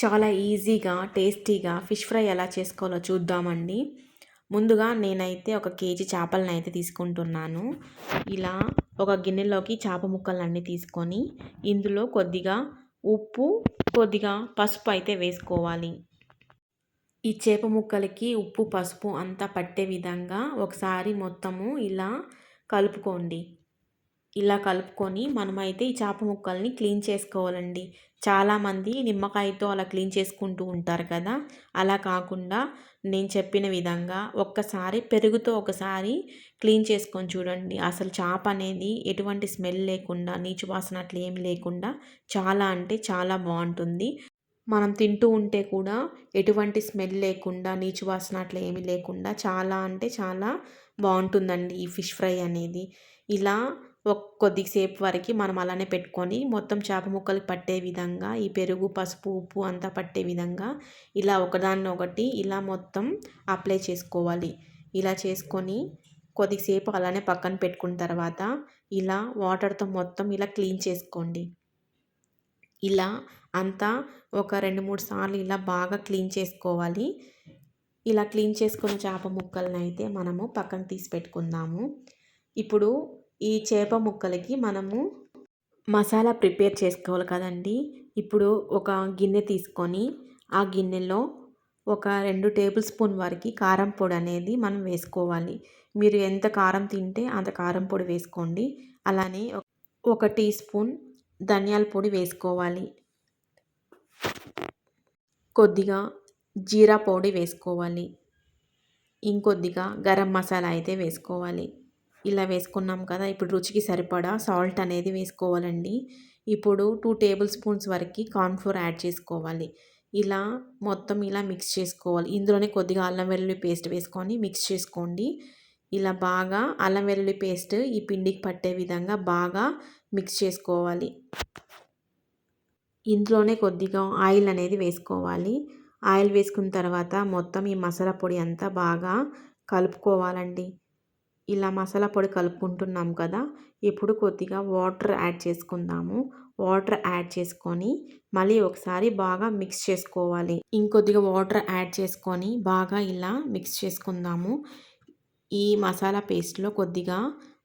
చాలా ఈజీగా టేస్టీగా ఫిష్ ఫ్రై ఎలా చేసుకోవాలో చూద్దామండి. ముందుగా నేనైతే ఒక కేజీ చేపలను అయితే తీసుకుంటున్నాను. ఇలా ఒక గిన్నెలోకి చేప ముక్కలన్నీ తీసుకొని ఇందులో కొద్దిగా ఉప్పు కొద్దిగా పసుపు అయితే వేసుకోవాలి. ఈ చేప ముక్కలకి ఉప్పు పసుపు అంతా పట్టే విధంగా ఒకసారి మొత్తము ఇలా కలుపుకోండి. ఇలా కలుపుకొని మనమైతే ఈ చేప ముక్కల్ని క్లీన్ చేసుకోవాలండి. చాలామంది నిమ్మకాయతో అలా క్లీన్ చేసుకుంటూ ఉంటారు కదా. అలా కాకుండా నేను చెప్పిన విధంగా ఒక్కసారి పెరుగుతో ఒకసారి క్లీన్ చేసుకొని చూడండి. అసలు చేప అనేది ఎటువంటి స్మెల్ లేకుండా నీచు వాసన అట్లా ఏమి లేకుండా చాలా అంటే చాలా బాగుంటుంది. మనం తింటూ ఉంటే కూడా ఎటువంటి స్మెల్ లేకుండా నీచు వాసన అట్లా ఏమీ లేకుండా చాలా అంటే చాలా బాగుంటుందండి ఈ ఫిష్ ఫ్రై అనేది. ఇలా కొద్దిసేపు వరకు మనం అలానే పెట్టుకొని మొత్తం చేప ముక్కలు పట్టే విధంగా ఈ పెరుగు పసుపు ఉప్పు అంతా పట్టే విధంగా ఇలా ఒకదాన్ని ఒకటి ఇలా మొత్తం అప్లై చేసుకోవాలి. ఇలా చేసుకొని కొద్దిసేపు అలానే పక్కన పెట్టుకున్న తర్వాత ఇలా వాటర్తో మొత్తం ఇలా క్లీన్ చేసుకోండి. ఇలా అంతా ఒక రెండు మూడు సార్లు ఇలా బాగా క్లీన్ చేసుకోవాలి. ఇలా క్లీన్ చేసుకున్న చేప ముక్కలను అయితే మనము పక్కన తీసి పెట్టుకుందాము. ఇప్పుడు ఈ చేప ముక్కలకి మనము మసాలా ప్రిపేర్ చేసుకోవాలి కదండి. ఇప్పుడు ఒక గిన్నె తీసుకొని ఆ గిన్నెలో ఒక రెండు టేబుల్ స్పూన్ వరకు కారం పొడి అనేది మనం వేసుకోవాలి. మీరు ఎంత కారం తింటే అంత కారం పొడి వేసుకోండి. అలానే ఒక టీ స్పూన్ ధనియాల పొడి వేసుకోవాలి. కొద్దిగా జీరా పొడి వేసుకోవాలి. ఇంకొద్దిగా గరం మసాలా అయితే వేసుకోవాలి. ఇలా వేసుకున్నాం కదా ఇప్పుడు రుచికి సరిపడా సాల్ట్ అనేది వేసుకోవాలండి. ఇప్పుడు టూ టేబుల్ స్పూన్స్ వరకు కార్న్ఫ్లోర్ యాడ్ చేసుకోవాలి. ఇలా మొత్తం ఇలా మిక్స్ చేసుకోవాలి. ఇందులోనే కొద్దిగా అల్లం వెల్లుల్లి పేస్ట్ వేసుకొని మిక్స్ చేసుకోండి. ఇలా బాగా అల్లం వెల్లుల్లి పేస్ట్ ఈ పిండికి పట్టే విధంగా బాగా మిక్స్ చేసుకోవాలి. ఇందులోనే కొద్దిగా ఆయిల్ అనేది వేసుకోవాలి. ఆయిల్ వేసుకున్న తర్వాత మొత్తం ఈ మసాలా పొడి అంతా బాగా కలుపుకోవాలండి. ఇలా మసాలా పొడి కలుపుకుంటున్నాం కదా ఇప్పుడు కొద్దిగా వాటర్ యాడ్ చేసుకుందాము. వాటర్ యాడ్ చేసుకొని మళ్ళీ ఒకసారి బాగా మిక్స్ చేసుకోవాలి. ఇంకొద్దిగా వాటర్ యాడ్ చేసుకొని బాగా ఇలా మిక్స్ చేసుకుందాము. ఈ మసాలా పేస్ట్లో కొద్దిగా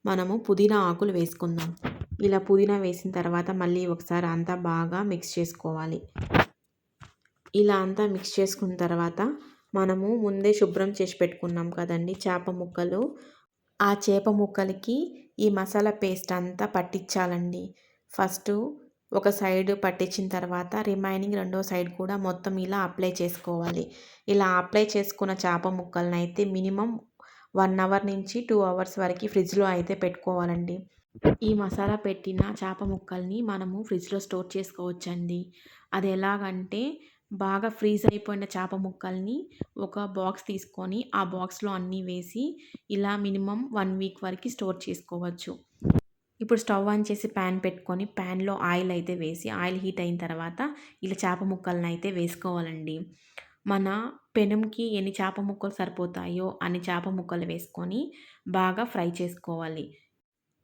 మనము పుదీనా ఆకులు వేసుకుందాం. ఇలా పుదీనా వేసిన తర్వాత మళ్ళీ ఒకసారి అంతా బాగా మిక్స్ చేసుకోవాలి. ఇలా అంతా మిక్స్ చేసుకున్న తర్వాత మనము ముందే శుభ్రం చేసి పెట్టుకున్నాం కదండి చేప ముక్కలు. ఆ చేప ముక్కలకి ఈ మసాలా పేస్ట్ అంతా పట్టించాలండి. ఫస్ట్ ఒక సైడ్ పట్టించిన తర్వాత రిమైనింగ్ రెండో సైడ్ కూడా మొత్తం ఇలా అప్లై చేసుకోవాలి. ఇలా అప్లై చేసుకున్న చేప ముక్కలను అయితే మినిమం వన్ అవర్ నుంచి టూ అవర్స్ వరకు ఫ్రిడ్జ్లో అయితే పెట్టుకోవాలండి. ఈ మసాలా పెట్టిన చేప ముక్కల్ని మనము ఫ్రిడ్జ్లో స్టోర్ చేసుకోవచ్చండి. అది ఎలాగంటే బాగా ఫ్రీజ్ అయిపోయిన చేప ముక్కల్ని ఒక బాక్స్ తీసుకొని ఆ బాక్స్లో అన్నీ వేసి ఇలా మినిమం వన్ వీక్ వరకు స్టోర్ చేసుకోవచ్చు. ఇప్పుడు స్టవ్ ఆన్ చేసి ప్యాన్ పెట్టుకొని ప్యాన్లో ఆయిల్ అయితే వేసి ఆయిల్ హీట్ అయిన తర్వాత ఇలా చేప ముక్కలను అయితే వేసుకోవాలండి. మన పెనంకి ఎన్ని చేప ముక్కలు సరిపోతాయో అన్ని చేప ముక్కలు వేసుకొని బాగా ఫ్రై చేసుకోవాలి.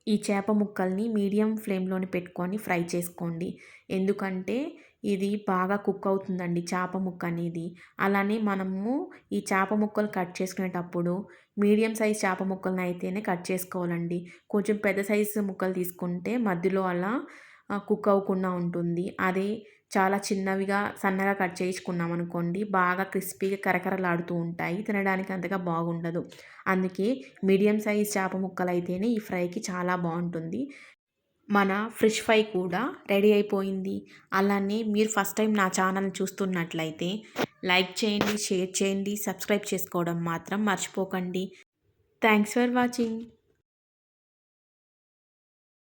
ఈ చేప ముక్కల్ని మీడియం ఫ్లేమ్లోని పెట్టుకొని ఫ్రై చేసుకోండి. ఎందుకంటే ఇది బాగా కుక్ అవుతుందండి చేప ముక్క అనేది. అలానే మనము ఈ చేప ముక్కలు కట్ చేసుకునేటప్పుడు మీడియం సైజ్ చేప ముక్కలను అయితేనే కట్ చేసుకోవాలండి. కొంచెం పెద్ద సైజు ముక్కలు తీసుకుంటే మధ్యలో అలా కుక్ అవ్వకుండా ఉంటుంది. అదే చాలా చిన్నవిగా సన్నగా కట్ చేయించుకున్నాం అనుకోండి బాగా క్రిస్పీగా కరకరలాడుతూ ఉంటాయి. తినడానికి అంతగా బాగుండదు. అందుకే మీడియం సైజ్ చేప ముక్కలు అయితేనే ఈ ఫ్రైకి చాలా బాగుంటుంది. మన ఫ్రిష్ ఫ్రై కూడా రెడీ అయిపోయింది. అలానే మీరు ఫస్ట్ టైం నా ఛానల్ చూస్తున్నట్లయితే లైక్ చేయండి షేర్ చేయండి సబ్స్క్రైబ్ చేసుకోవడం మాత్రం మర్చిపోకండి. Thanks for watching.